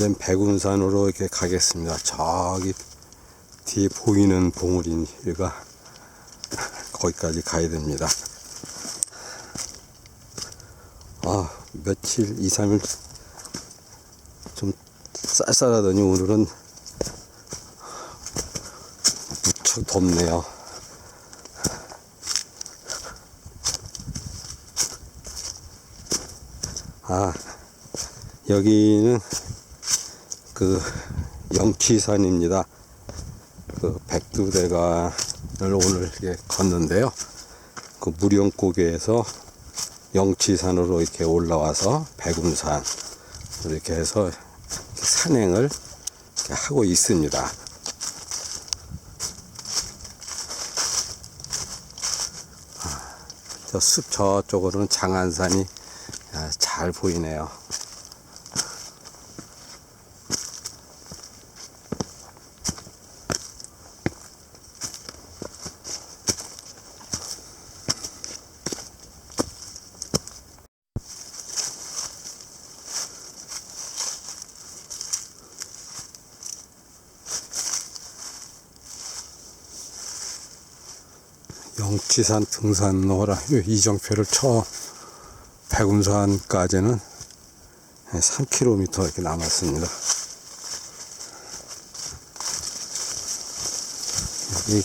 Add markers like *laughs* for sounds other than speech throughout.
이제 백운산으로 이렇게 가겠습니다. 저기 뒤에 보이는 봉우리가 *laughs* 거기까지 가야 됩니다. 아, 며칠, 2, 3일 좀 쌀쌀하더니 오늘은 무척 덥네요. 아, 여기는 그 영치산입니다. 그 백두대간을 오늘 이렇게 걷는데요. 그 무령고개에서 영치산으로 이렇게 올라와서 백운산 이렇게 해서 산행을 이렇게 하고 있습니다. 저 숲 저쪽으로는 장안산이 아, 잘 보이네요. 영치산 등산로라 이정표를 쳐 백운산까지는 3km 이렇게 남았습니다. 여기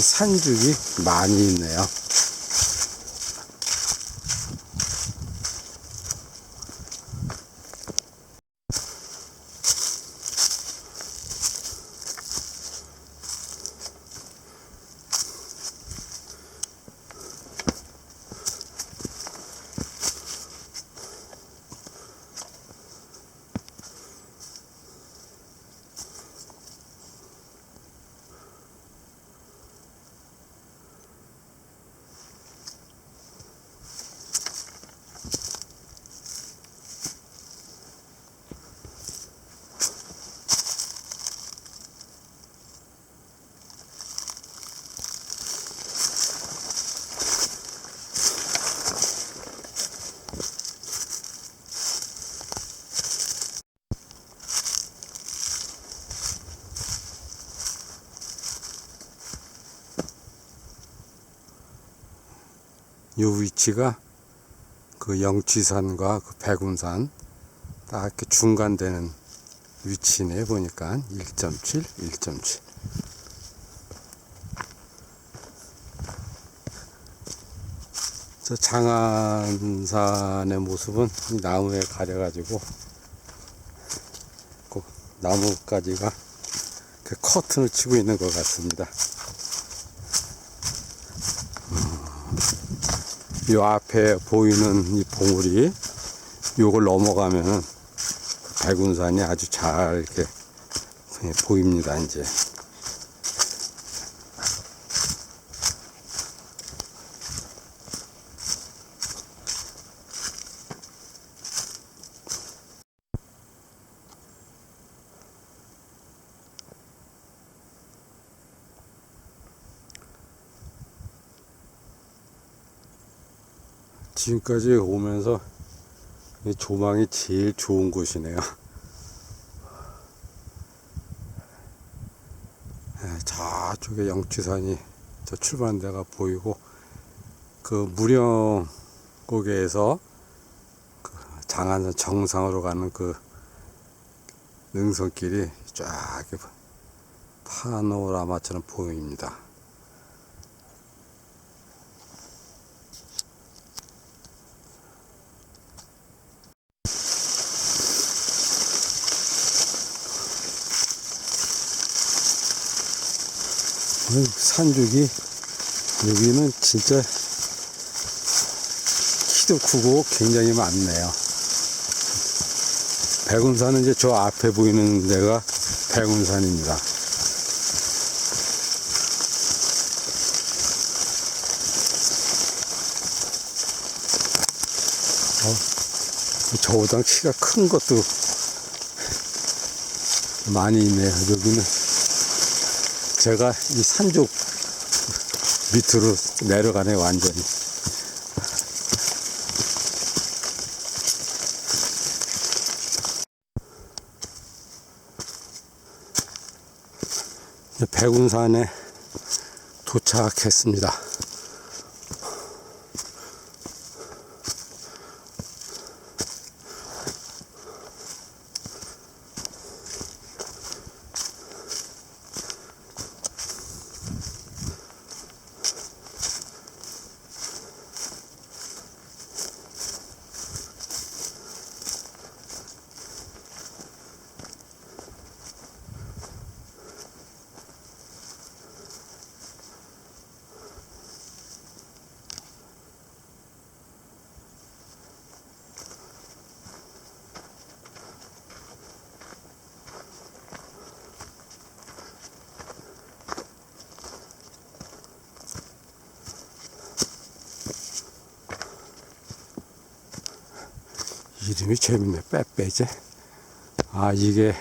산죽이 많이 있네요. 이 위치가 그 영치산과 그 백운산 딱 이렇게 중간 되는 위치네 보니까 1.7, 1.7. 저 장안산의 모습은 이 나무에 가려가지고 그 나무가지가 그 커튼을 치고 있는 것 같습니다. 이 앞에 보이는 이 봉우리 요걸 넘어가면은 백운산이 아주 잘 이렇게 보입니다 이제 지금까지 오면서 이 조망이 제일 좋은 곳이네요. 예, 저쪽에 영치산이 저 출발한 데가 보이고 그 무령 고개에서 그 장안산 정상으로 가는 그 능선길이 쫙 파노라마처럼 보입니다. 산죽이 여기는 진짜 키도 크고 굉장히 많네요. 백운산은 이제 저 앞에 보이는 데가 백운산입니다. 어, 저보다 키가 큰 것도 *laughs* 많이 있네요. 여기는 제가 이 산죽 밑으로 내려가네 완전히 백운산에 도착했습니다. 이름이 재밌네. 빼빼제. 아, 이게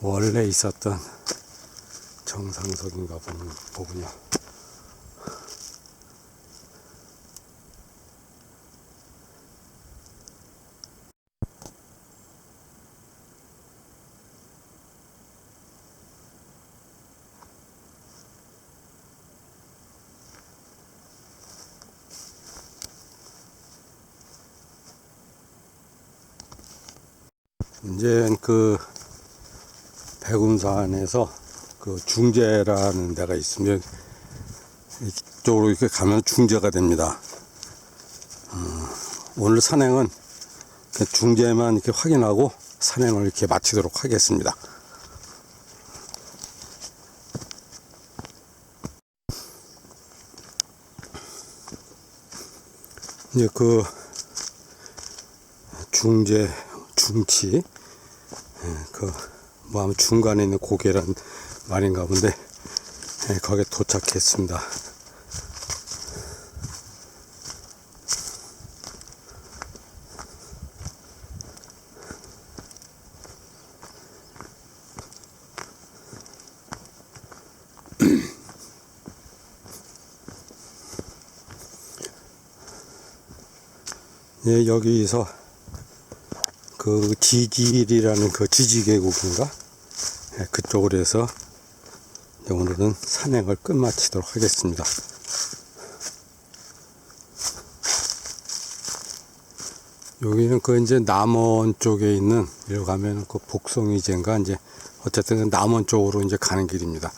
원래 있었던 정상석인가 보군요. 이제 그 백운산에서 그 중제라는 데가 있으면 이쪽으로 이렇게 가면 중제가 됩니다. 어, 오늘 산행은 그 중제만 이렇게 확인하고 산행을 이렇게 마치도록 하겠습니다. 이제 그 중제 중치 그뭐 아마 중간에 있는 고개란 말인가 본데 예, 거기에 도착했습니다. 예, 여기서 그 지질이라는 그 지지계곡인가 예, 그쪽으로 해서 오늘은 산행을 끝마치도록 하겠습니다. 여기는 그 이제 남원 쪽에 있는 여기 가면 그 복송이제인가 이제 어쨌든 그 남원 쪽으로 이제 가는 길입니다.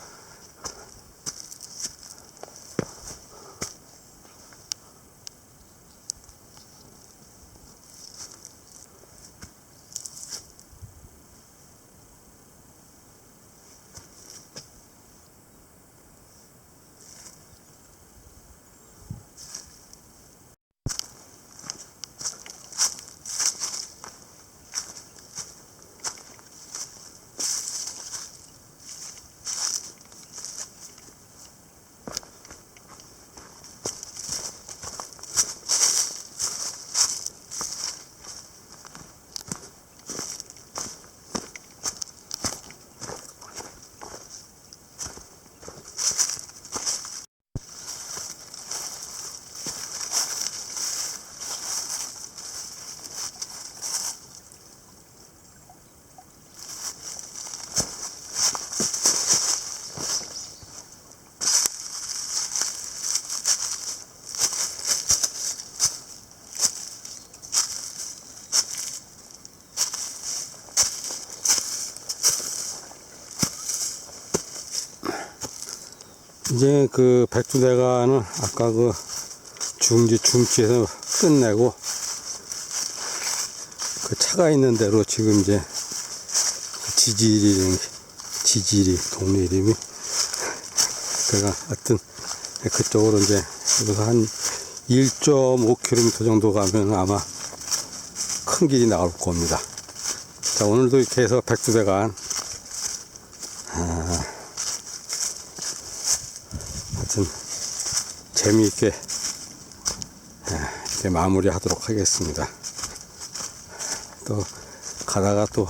이제 그 백두대간은 아까 그 중지 중지에서 끝내고 그 차가 있는 대로 지금 이제 지질이 지질이 동네 이름이 그가 하여튼 그쪽으로 이제 여기서 한 1.5km 정도 가면 아마 큰 길이 나올 겁니다. 자 오늘도 이렇게 해서 백두대간 하여튼 재미있게 예, 이렇게 마무리하도록 하겠습니다. 또 가다가 또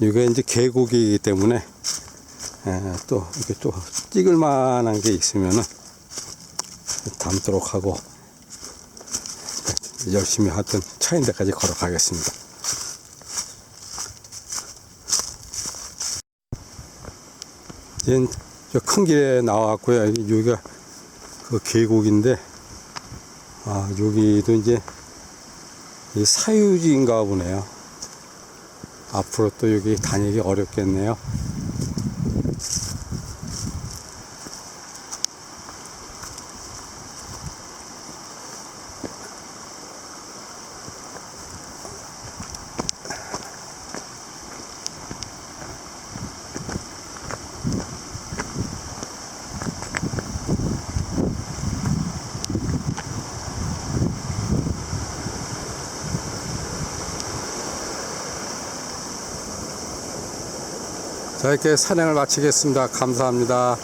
이게 이제 계곡이기 때문에 예, 또 이렇게 또 찍을 만한 게 있으면은 담도록 하고 열심히 하여튼 차인 데까지 걸어가겠습니다. 얘는 저큰 길에 나왔고요. 여기가 그 계곡인데, 아, 여기도 이제 이 사유지인가 보네요. 앞으로 또 여기 다니기 어렵겠네요. 자, 이렇게 산행을 마치겠습니다. 감사합니다.